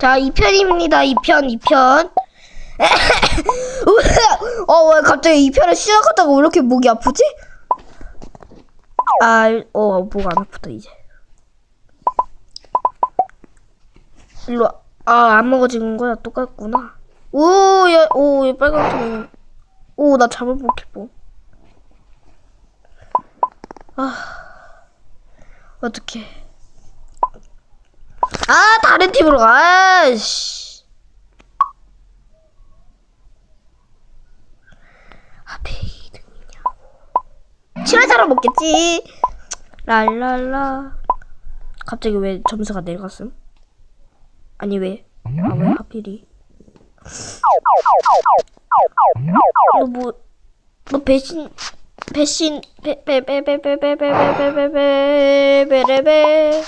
자, 2편입니다. 2편, 2편. 어, 왜 갑자기 2편을 시작하다가 왜 이렇게 목이 아프지? 아, 어, 목 안 아프다, 이제. 일로 와. 아, 안 먹어지는 거야. 똑같구나. 오, 야, 오, 얘 빨간색. 오, 나 잘못 먹겠고. 아, 어떡해. 아, 다른 팀으로 가. 아씨. 하필 2등이냐고. 치료사로 먹겠지. 랄랄라. 갑자기 왜 점수가 내려갔음? 아니 왜? 아 왜 하필이? 너 뭐? 너 배신 배신 베베베베베베베베베베베베베베베베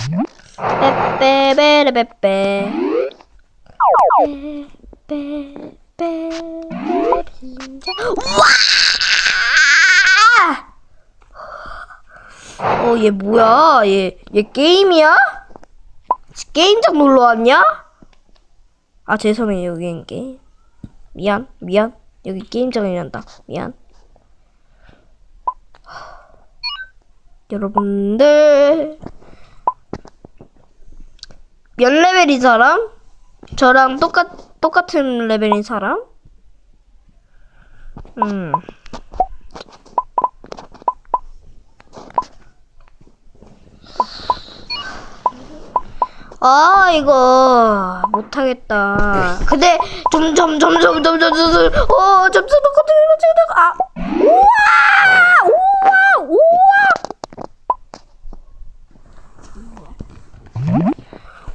빼빼빼빼빼빼 빼빼빼 빈자 와! 어, 얘 뭐야? 얘, 얘 게임이야? 게임장 놀러 왔냐? 아, 죄송해요, 여기는 게임. 미안, 미안. 여기 게임장이란다. 미안. 여러분들. 몇 레벨인 사람? 저랑 똑같, 똑같은 레벨인 사람? 음. 아 이거 못하겠다. 근데 점점 점점 점점 점점 어 점점 똑같은 아 우와 우와 우와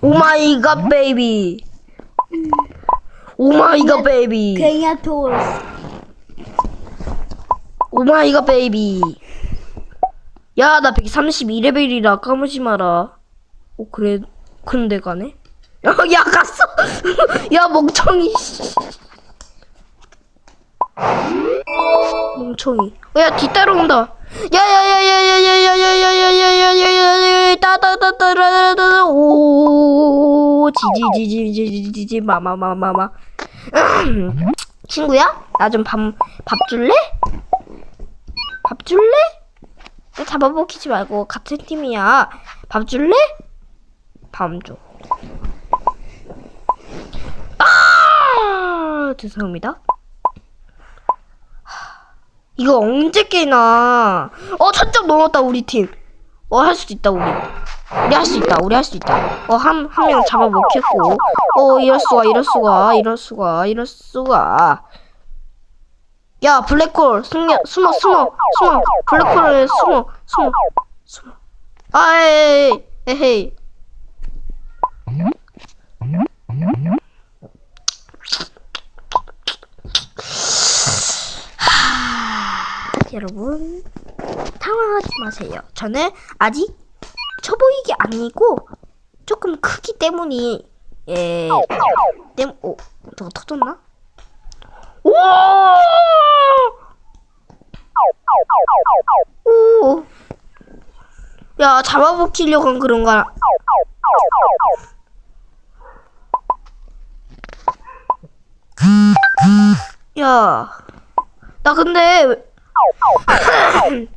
오마이갓 베이비 오마이갓 베이비 오마이갓 베이비 야 나 132레벨이라 까무지 마라 오 그래 근데 가네 야, 야 갔어 야 멍청이 씨. 멍청이 어, 야 뒤따라온다 야야야야야야야야야야야야야야야야야 따따따따라따따 오 지지지지지지지 마마마마마마. 친구야? 나 좀 밥 밥 줄래? 밥 줄래? 나 잡아먹히지 말고 같은 팀이야. 밥 줄래? 밥 줘. 아! 죄송합니다. 이거 언제 깨나? 어 천점 넘었다 우리 팀. 어 할 수 있다 우리. 우리 할 수 있다. 우리 할 수 있다. 어 한 한 명 잡아 먹혔고. 어 이럴 수가 이럴 수가 이럴 수가 이럴 수가. 야 블랙홀 숨겨 숨어 숨어 숨어 블랙홀에 숨어 숨어 숨어. 아에이 에헤이. 여러분 당황하지 마세요. 저는 아직 쳐보이기 아니고 조금 크기 때문이 예 땜, 오 저거 터졌나? 오! 오! 야 잡아먹히려고 한 그런가? 야, 나 근데 왜-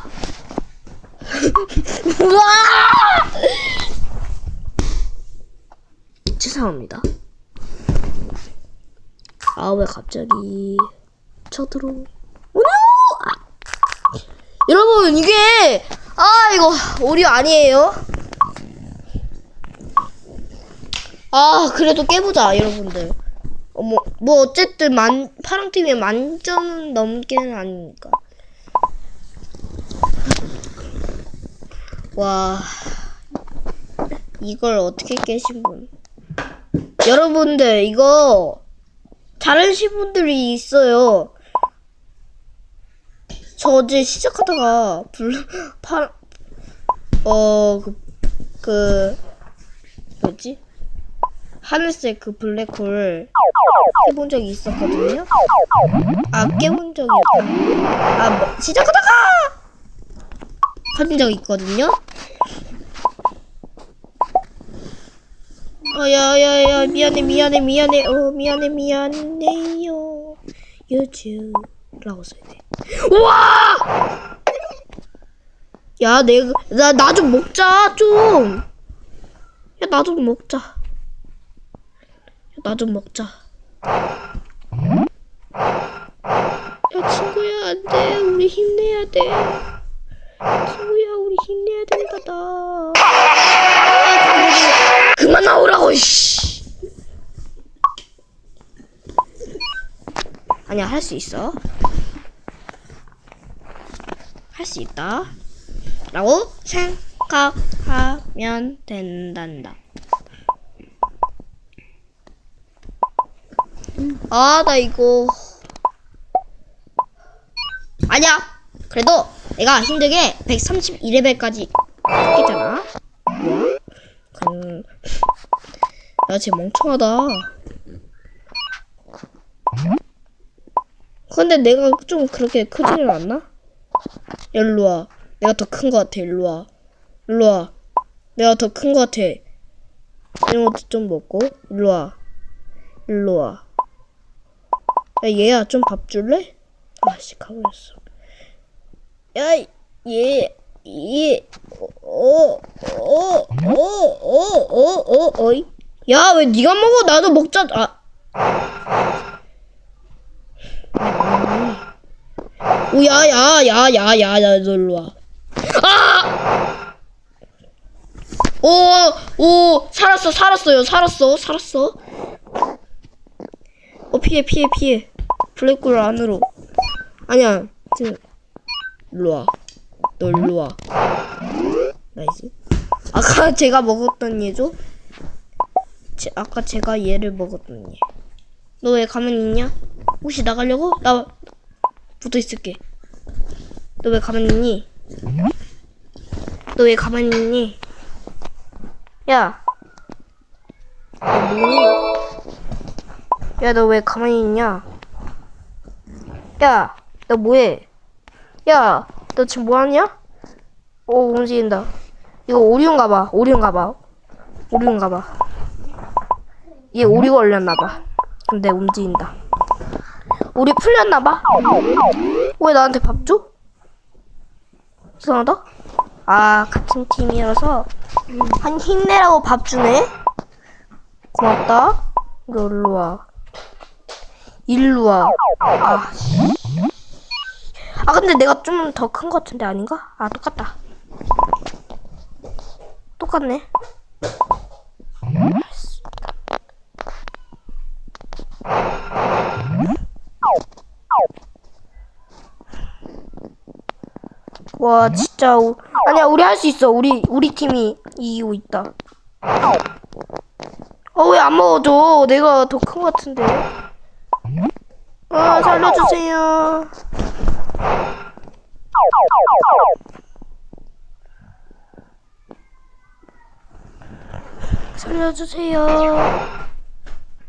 죄송합니다. 아, 왜 갑자기 쳐들어? 오노! 아. 여러분, 이게, 아, 이거, 오류 아니에요? 아, 그래도 깨보자, 여러분들. 어, 뭐, 뭐, 어쨌든, 만, 파랑 팀이 만점 넘게는 아니니까. 와, 이걸 어떻게 깨신 분. 여러분들, 이거, 잘하신 분들이 있어요. 저 어제 시작하다가 블, 파, 어, 그, 그, 뭐지? 하늘색 그 블랙홀 해본 적이 있었거든요. 아, 깨본 적이, 아, 뭐, 시작하다가! 하는 적이 있거든요. 어, 야, 야, 야, 미안해, 미안해, 미안해, 어, 미안해, 미안해요. 유주. 라고 써야 돼. 우와! 야, 내가, 나, 나 좀 먹자, 좀. 야, 나 좀 먹자. 야, 나좀 먹자. 야, 친구야, 안 돼. 우리 힘내야 돼. 친구야, 우리 힘내야 된다, 나. 아, 그만 나오라고, 씨. 아니야, 할 수 있어. 할 수 있다. 라고 생각하면 된단다. 아, 나 이거. 아니야. 그래도 내가 힘들게 131레벨까지 했잖아. 뭐야? 그, 야, 쟤 멍청하다. 근데 내가 좀 그렇게 크지는 않나? 일로 와. 내가 더 큰 것 같아. 일로 와. 일로 와. 내가 더 큰 것 같아. 이런 것도 좀 먹고. 일로 와. 일로 와. 야, 얘야, 좀 밥 줄래? 아씨, 가버렸어. 야, 예, 예, 어, 어, 어, 어, 어, 어, 어, 어이. 야, 왜 네가 먹어? 나도 먹자. 아. 오야, 야, 야, 야, 야, 야, 놀러 와. 아! 오, 오, 살았어, 살았어요, 살았어, 살았어. 어, 피해, 피해, 피해. 블랙홀 안으로. 아니야, 지금. 일로 와. 너 일로 와. 나이스. 아까 제가 먹었던 얘죠? 제, 아까 제가 얘를 먹었던 얘. 너 왜 가만히 있냐? 혹시 나가려고? 나 붙어 있을게. 너 왜 가만히 있니? 너 왜 가만히 있니? 야. 야, 너 왜 가만히 있냐? 야, 너 뭐해? 야, 너 지금 뭐하냐? 오, 움직인다. 이거 오리온가 봐. 오리온가 봐. 오리온가 봐. 얘 오리 걸렸나 봐. 근데 움직인다. 우리 풀렸나 봐. 왜 나한테 밥 줘? 이상하다. 아 같은 팀이라서 한 힘내라고 밥 주네. 고맙다. 이거 일로 와. 일로 와. 아. 씨. 아 근데 내가 좀 더 큰 것 같은데 아닌가? 아 똑같다. 똑같네. 와 진짜 우- 아니야 우리 할 수 있어 우리 우리 팀이 이기고 있다 어 왜 안 먹어줘 내가 더 큰 것 같은데 아 살려주세요 살려주세요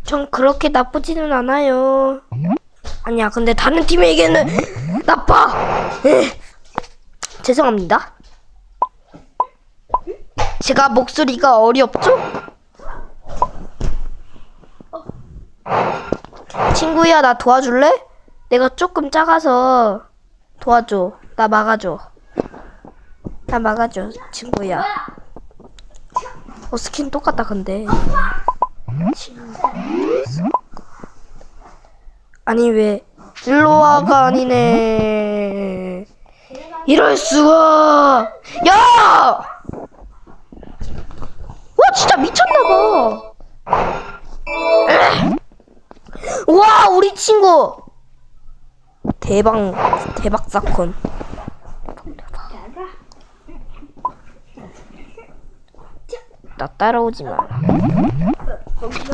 전 그렇게 나쁘지는 않아요 아니야 근데 다른 팀에게는 나빠 에. 죄송합니다. 제가 목소리가 어렵죠? 친구야, 나 도와줄래? 내가 조금 작아서 도와줘. 나 막아줘. 나 막아줘, 친구야. 어, 스킨 똑같다, 근데. 아니, 왜, 일로와가 아니네. 이럴 수가. 야! 와, 진짜 미쳤나봐. 와, 우리 친구. 대박, 대박 사건. 나 따라오지 마.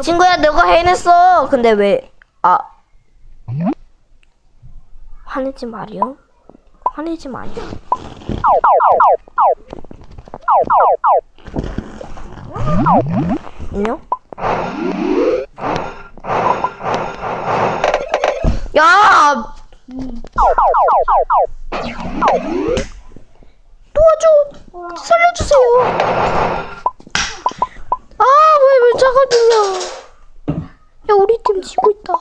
친구야, 너가 해냈어. 근데 왜, 아. 화내지 마렴. 화내지 마렴. 안녕? 주세요! 아, 왜, 왜 작아지냐? 야, 우리 팀 지고 있다.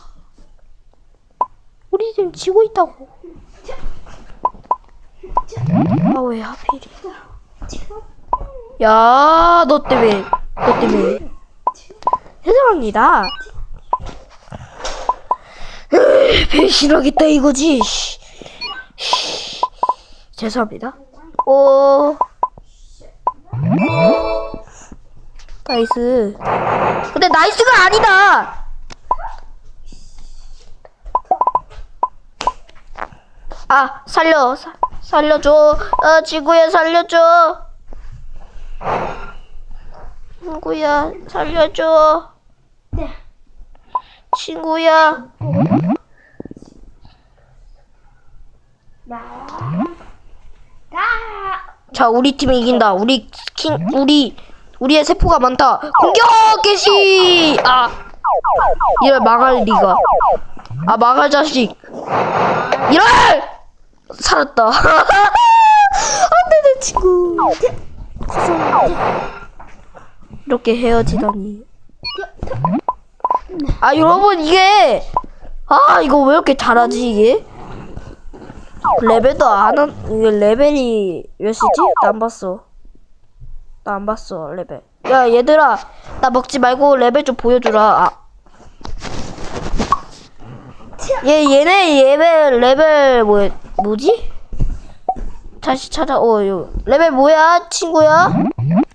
우리 팀 지고 있다고. 아, 왜 하필이야? 야, 너 때문에, 너 때문에. 죄송합니다. 으, 배신하겠다 이거지. 죄송합니다. 오. 나이스. 근데 나이스가 아니다. 아, 살려. 사, 살려줘. 아, 지구야 살려줘. 친구야, 살려줘. 친구야. 자, 우리 팀이 이긴다. 우리 킹, 우리 우리의 세포가 많다. 공격 개시. 아, 이럴 망할 리가. 아, 망할 자식. 이럴 살았다. 안 돼 내 친구. 이렇게 헤어지다니. 아 여러분 이게 아 이거 왜 이렇게 잘하지 이게? 레벨도 안 한, 이게 레벨이 몇이지? 나 안 봤어. 나 안 봤어 레벨. 야 얘들아 나 먹지 말고 레벨 좀 보여주라. 아. 얘 얘네 레벨 레벨 뭐 뭐지? 다시 찾아. 어 요. 레벨 뭐야 친구야?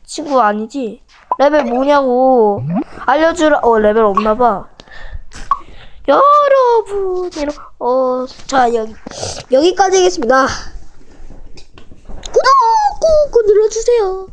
친구 아니지? 레벨 뭐냐고 알려주라. 어 레벨 없나봐. 여러분, 여러 어, 자 여기 여기까지 하겠습니다. 구독 꾹꾹 눌러주세요.